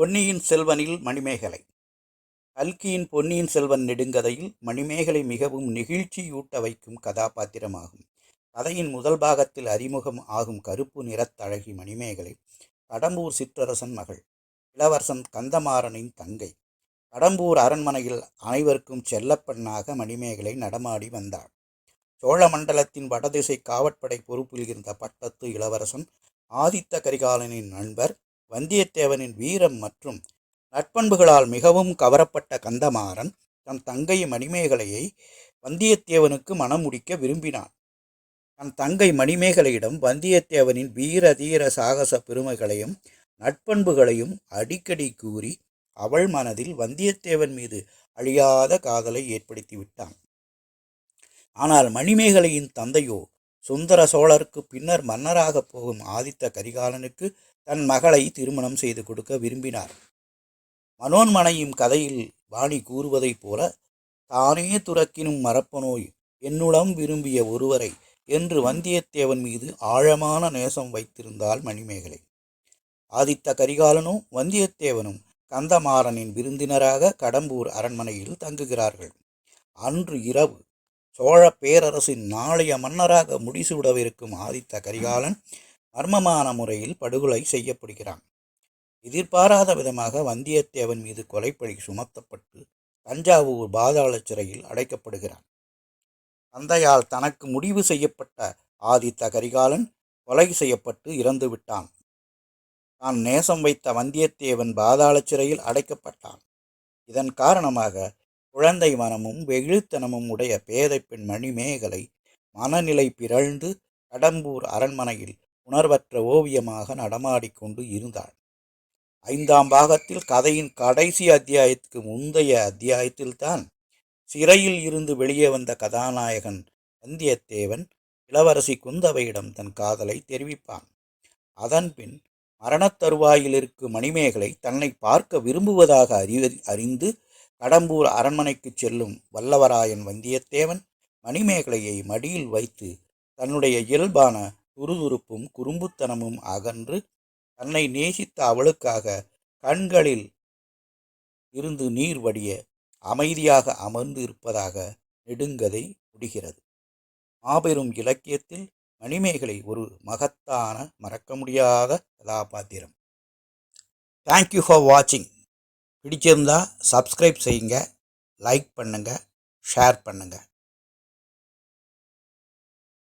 பொன்னியின் செல்வனில் மணிமேகலை. கல்கியின் பொன்னியின் செல்வன் நெடுங்கதையில் மணிமேகலை மிகவும் நெகிழ்ச்சியூட்ட வைக்கும் கதாபாத்திரமாகும். கதையின் முதல் பாகத்தில் அறிமுகம் ஆகும் கருப்பு நிறத்தழகி மணிமேகலை கடம்பூர் சிற்றரசன் மகள் இளவரசன் கந்தமாறனின் தங்கை. கடம்பூர் அரண்மனையில் அனைவருக்கும் செல்லப்பெண்ணாக மணிமேகலை நடமாடி வந்தாள். சோழ மண்டலத்தின் வடதிசை காவற்படை பொறுப்பில் இருந்த பட்டத்து இளவரசன் ஆதித்த கரிகாலனின் நண்பர் வந்தியத்தேவனின் வீரம் மற்றும் நட்பண்புகளால் மிகவும் கவரப்பட்ட கந்தமாறன் தன் தங்கை மணிமேகலையை வந்தியத்தேவனுக்கு மணம் முடிக்க விரும்பினான். தன் தங்கை மணிமேகலையிடம் வந்தியத்தேவனின் வீர தீர சாகச பெருமைகளையும் நட்பண்புகளையும் அடிக்கடி கூறி அவள் மனதில் வந்தியத்தேவன் மீது அழியாத காதலை ஏற்படுத்தி விட்டான். ஆனால் மணிமேகலையின் தந்தையோ சுந்தர சோழருக்கு பின்னர் மன்னராகப் போகும் ஆதித்த கரிகாலனுக்கு தன் மகளை திருமணம் செய்து கொடுக்க விரும்பினார். மனோன்மனையும் கதையில் வாணி கூறுவதைப் போல தானே துறக்கினும் மரப்பனோய் என்னுடம் விரும்பிய ஒருவரை என்று வந்தியத்தேவன் மீது ஆழமான நேசம் வைத்திருந்தாள் மணிமேகலை. ஆதித்த கரிகாலனும் வந்தியத்தேவனும் கந்தமாறனின் விருந்தினராக கடம்பூர் அரண்மனையில் தங்குகிறார்கள். அன்று இரவு சோழ பேரரசின் நாளைய மன்னராக முடிசூடவிருக்கும் ஆதித்த கரிகாலன் மர்மமான முறையில் படுகொலை செய்யப்படுகிறான். எதிர்பாராத விதமாக வந்தியத்தேவன் மீது கொலைப்பழி சுமத்தப்பட்டு தஞ்சாவூர் பாதாள சிறையில் அடைக்கப்படுகிறான். தந்தையால் தனக்கு முடிவு செய்யப்பட்ட ஆதித்த கரிகாலன் கொலை செய்யப்பட்டு இறந்து விட்டான். தான் நேசம் வைத்த வந்தியத்தேவன் பாதாள சிறையில் அடைக்கப்பட்டான். இதன் காரணமாக குழந்தை மனமும் வெகுழுத்தனமும் உடைய பேதை பெண் மணிமேகலை மனநிலை பிறழ்ந்து கடம்பூர் அரண்மனையில் உணர்வற்ற ஓவியமாக நடமாடிக்கொண்டு இருந்தாள். ஐந்தாம் பாகத்தில் கதையின் கடைசி அத்தியாயத்துக்கு முந்தைய அத்தியாயத்தில்தான் சிறையில் இருந்து வெளியே வந்த கதாநாயகன் வந்தியத்தேவன் இளவரசி குந்தவையிடம் தன் காதலை தெரிவிப்பான். அதன்பின் மரணத்தருவாயில் இருக்கும் மணிமேகலை தன்னை பார்க்க விரும்புவதாக அறி அறிந்து கடம்பூர் அரண்மனைக்கு செல்லும் வல்லவராயன் வந்தியத்தேவன் மணிமேகலையை மடியில் வைத்து தன்னுடைய இயல்பான துருதுருப்பும் குறும்புத்தனமும் அகன்று தன்னை நேசித்த அவளுக்காக கண்களில் இருந்து நீர் வடிய அமைதியாக அமர்ந்து இருப்பதாக நெடுங்கதை முடிகிறது. மாபெரும் இலக்கியத்தில் மணிமேகலை ஒரு மகத்தான மறக்க முடியாத கதாபாத்திரம். தேங்க்யூ ஃபார் வாட்சிங் பிடிச்சிருந்தா சப்ஸ்கிரைப் செய்யுங்க லைக் பண்ணுங்கள் ஷேர் பண்ணுங்கள்